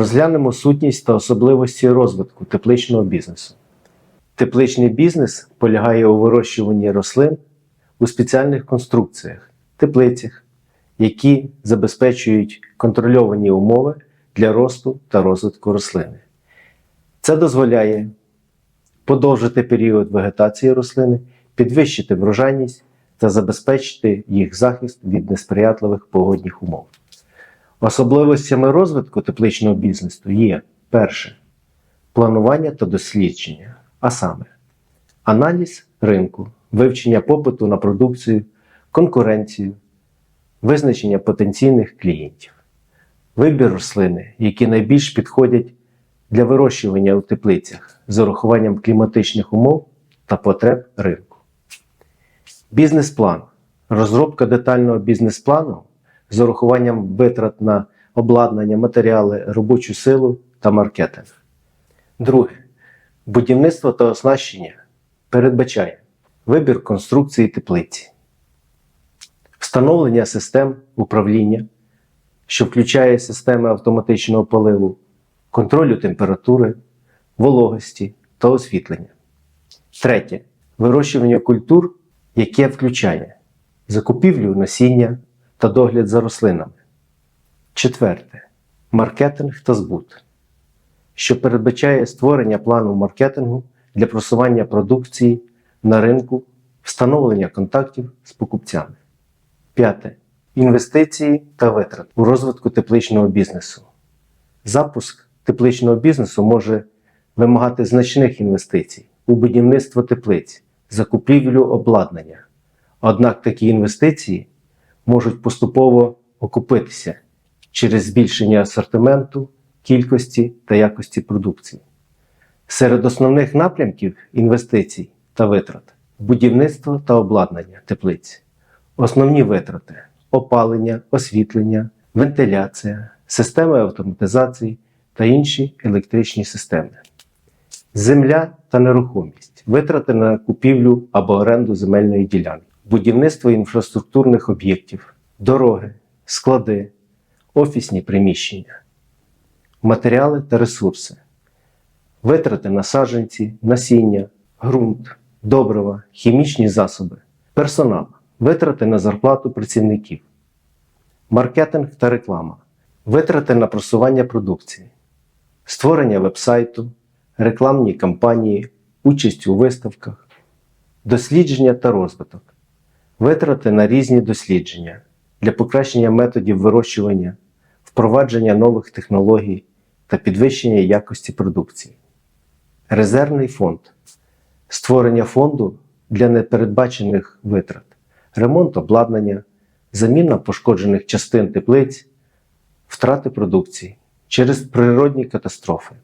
Розглянемо сутність та особливості розвитку тепличного бізнесу. Тепличний бізнес полягає у вирощуванні рослин у спеціальних конструкціях, теплицях, які забезпечують контрольовані умови для росту та розвитку рослини. Це дозволяє подовжити період вегетації рослини, підвищити врожайність та забезпечити їх захист від несприятливих погодних умов. Особливостями розвитку тепличного бізнесу є перше планування та дослідження, а саме аналіз ринку, вивчення попиту на продукцію, конкуренцію, визначення потенційних клієнтів, вибір рослини, які найбільш підходять для вирощування у теплицях з урахуванням кліматичних умов та потреб ринку. Бізнес-план. Розробка детального бізнес-плану з урахуванням витрат на обладнання, матеріали, робочу силу та маркетинг. Друге. Будівництво та оснащення передбачає вибір конструкції теплиці, встановлення систем управління, що включає системи автоматичного поливу, контролю температури, вологості та освітлення. Третє. Вирощування культур, яке включає закупівлю насіння та догляд за рослинами. Четверте. Маркетинг та збут, що передбачає створення плану маркетингу для просування продукції на ринку, встановлення контактів з покупцями. П'яте. Інвестиції та витрати у розвитку тепличного бізнесу. Запуск тепличного бізнесу може вимагати значних інвестицій у будівництво теплиць, закупівлю обладнання. Однак такі інвестиції можуть поступово окупитися через збільшення асортименту, кількості та якості продукції. Серед основних напрямків інвестицій та витрат будівництво та обладнання теплиць, основні витрати опалення, освітлення, вентиляція, системи автоматизації та інші електричні системи. Земля та нерухомість, витрати на купівлю або оренду земельної ділянки, будівництво інфраструктурних об'єктів, дороги, склади, офісні приміщення, матеріали та ресурси, витрати на саджанці, насіння, ґрунт, добрива, хімічні засоби, персонал, витрати на зарплату працівників, маркетинг та реклама, витрати на просування продукції, створення вебсайту, рекламні кампанії, участь у виставках, дослідження та розвиток, витрати на різні дослідження для покращення методів вирощування, впровадження нових технологій та підвищення якості продукції. Резервний фонд створення фонду для непередбачених витрат, ремонт обладнання, заміна пошкоджених частин теплиць, втрати продукції через природні катастрофи.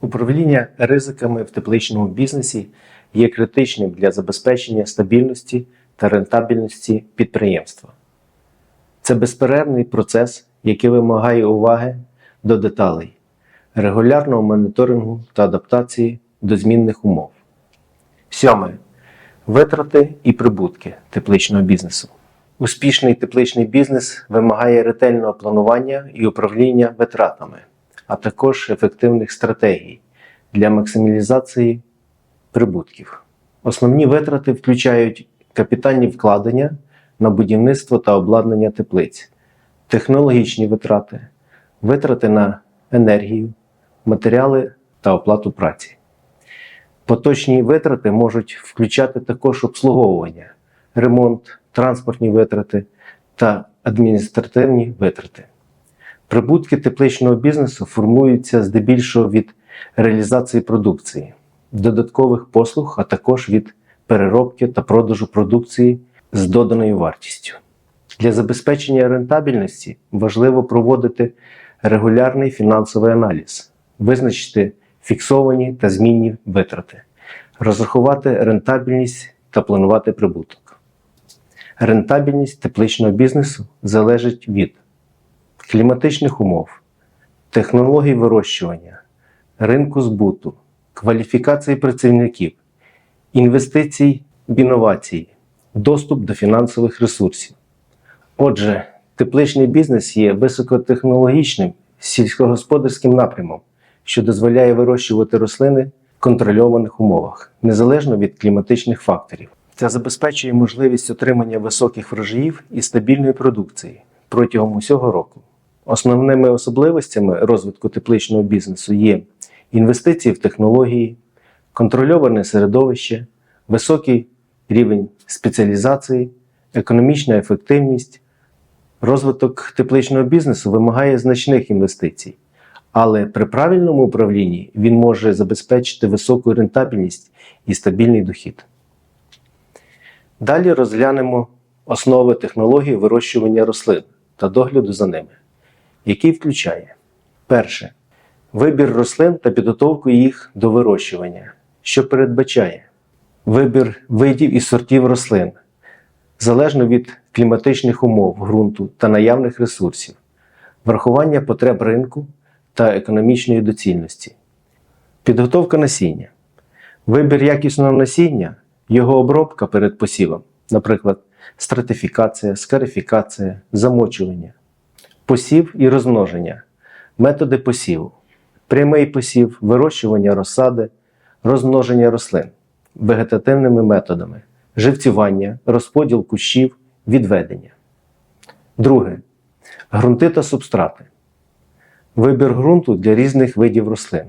Управління ризиками в тепличному бізнесі є критичним для забезпечення стабільності та рентабельності підприємства. Це безперервний процес, який вимагає уваги до деталей, регулярного моніторингу та адаптації до змінних умов. Сьоме. Витрати і прибутки тепличного бізнесу. Успішний тепличний бізнес вимагає ретельного планування і управління витратами, а також ефективних стратегій для максималізації прибутків. Основні витрати включають капітальні вкладення на будівництво та обладнання теплиць, технологічні витрати, витрати на енергію, матеріали та оплату праці. Поточні витрати можуть включати також обслуговування, ремонт, транспортні витрати та адміністративні витрати. Прибутки тепличного бізнесу формуються здебільшого від реалізації продукції, додаткових послуг, а також від переробки та продажу продукції з доданою вартістю. Для забезпечення рентабельності важливо проводити регулярний фінансовий аналіз, визначити фіксовані та змінні витрати, розрахувати рентабельність та планувати прибуток. Рентабельність тепличного бізнесу залежить від кліматичних умов, технологій вирощування, ринку збуту, кваліфікації працівників, інвестицій в інновації, доступ до фінансових ресурсів. Отже, тепличний бізнес є високотехнологічним сільськогосподарським напрямом, що дозволяє вирощувати рослини в контрольованих умовах, незалежно від кліматичних факторів. Це забезпечує можливість отримання високих врожаїв і стабільної продукції протягом усього року. Основними особливостями розвитку тепличного бізнесу є інвестиції в технології, контрольоване середовище, високий рівень спеціалізації, економічна ефективність. Розвиток тепличного бізнесу вимагає значних інвестицій, але при правильному управлінні він може забезпечити високу рентабельність і стабільний дохід. Далі розглянемо основи технології вирощування рослин та догляду за ними, який включає перше вибір рослин та підготовку їх до вирощування, що передбачає вибір видів і сортів рослин залежно від кліматичних умов ґрунту та наявних ресурсів, врахування потреб ринку та економічної доцільності, підготовка насіння, вибір якісного насіння, його обробка перед посівом, наприклад, стратифікація, скарифікація, замочування, посів і розмноження, методи посіву, прямий посів, вирощування розсади, розмноження рослин вегетативними методами, живцювання, розподіл кущів, відведення. Друге. Грунти та субстрати. Вибір ґрунту для різних видів рослин.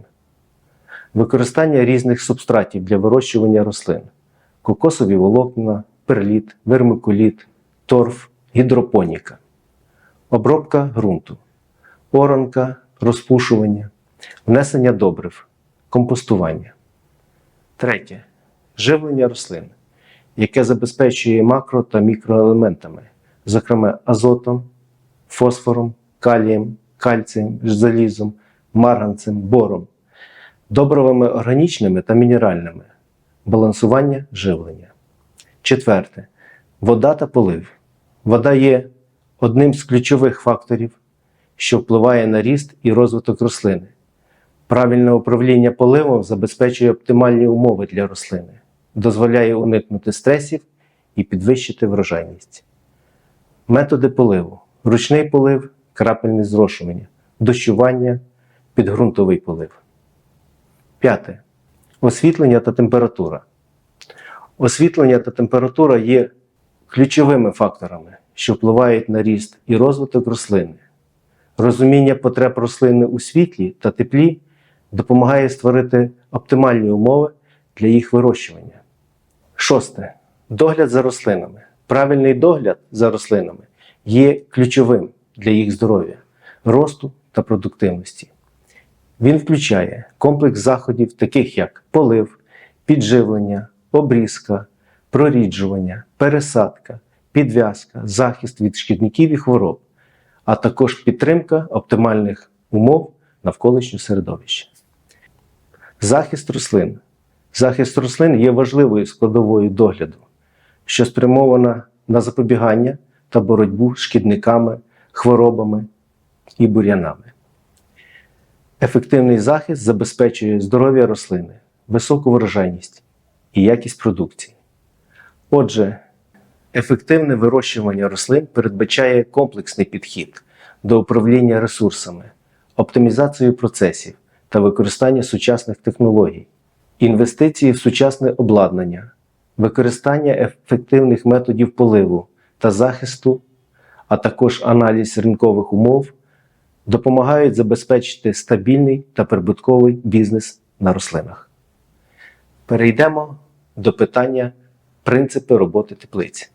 Використання різних субстратів для вирощування рослин: кокосові волокна, перліт, вермикуліт, торф, гідропоніка. Обробка ґрунту, оранка, розпушування, внесення добрив, компостування. Третє. Живлення рослин, яке забезпечує макро та мікроелементами, зокрема азотом, фосфором, калієм, кальцієм, залізом, марганцем, бором, добровими органічними та мінеральними, балансування живлення. Четверте. Вода та полив. Вода є одним з ключових факторів, що впливає на ріст і розвиток рослини. Правильне управління поливом забезпечує оптимальні умови для рослини, дозволяє уникнути стресів і підвищити врожайність. Методи поливу: ручний полив, крапельне зрошування, дощування, підґрунтовий полив. П'яте. Освітлення та температура. Освітлення та температура є ключовими факторами, що впливають на ріст і розвиток рослини. Розуміння потреб рослини у світлі та теплі допомагає створити оптимальні умови для їх вирощування. Шосте. Догляд за рослинами. Правильний догляд за рослинами є ключовим для їх здоров'я, росту та продуктивності. Він включає комплекс заходів, таких як полив, підживлення, обрізка, проріджування, пересадка, підв'язка, захист від шкідників і хвороб, а також підтримка оптимальних умов навколишнього середовища. Захист рослин. Захист рослин є важливою складовою догляду, що спрямована на запобігання та боротьбу з шкідниками, хворобами і бур'янами. Ефективний захист забезпечує здоров'я рослини, високу врожайність і якість продукції. Отже, ефективне вирощування рослин передбачає комплексний підхід до управління ресурсами, оптимізацію процесів та використання сучасних технологій, інвестиції в сучасне обладнання, використання ефективних методів поливу та захисту, а також аналіз ринкових умов допомагають забезпечити стабільний та прибутковий бізнес на рослинах. Перейдемо до питання принципи роботи теплиці.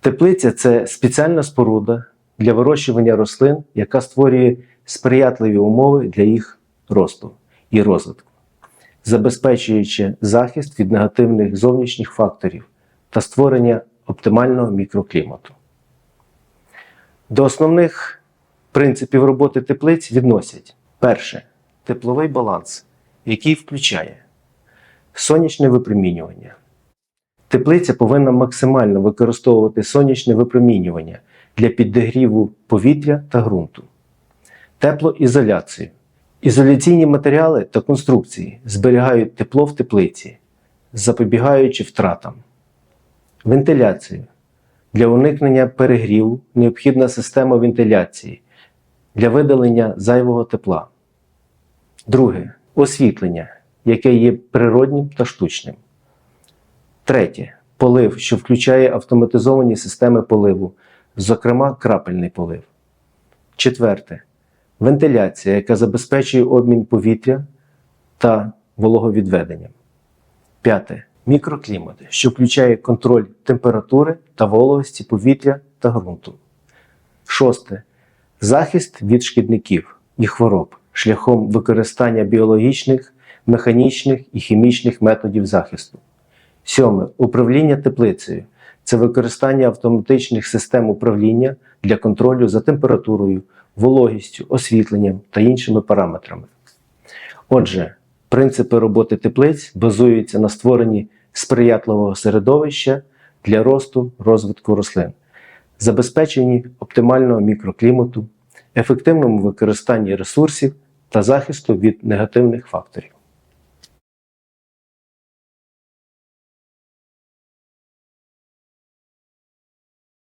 Теплиця це спеціальна споруда для вирощування рослин, яка створює сприятливі умови для їх росту і розвитку, забезпечуючи захист від негативних зовнішніх факторів та створення оптимального мікроклімату. До основних принципів роботи теплиць відносять перше тепловий баланс, який включає сонячне випромінювання. Теплиця повинна максимально використовувати сонячне випромінювання для підігріву повітря та ґрунту, теплоізоляцію. Ізоляційні матеріали та конструкції зберігають тепло в теплиці, запобігаючи втратам. Вентиляцію. Для уникнення перегріву необхідна система вентиляції для видалення зайвого тепла. Друге освітлення, яке є природнім та штучним. Третє полив, що включає автоматизовані системи поливу, зокрема крапельний полив. Четверте вентиляція, яка забезпечує обмін повітря та вологовідведення. П'яте мікроклімат, що включає контроль температури та вологості повітря та ґрунту. Шосте захист від шкідників і хвороб шляхом використання біологічних, механічних і хімічних методів захисту. Сьоме управління теплицею це використання автоматичних систем управління для контролю за температурою, вологістю, освітленням та іншими параметрами. Отже, принципи роботи теплиць базуються на створенні сприятливого середовища для росту розвитку рослин, забезпеченні оптимального мікроклімату, ефективному використанні ресурсів та захисту від негативних факторів.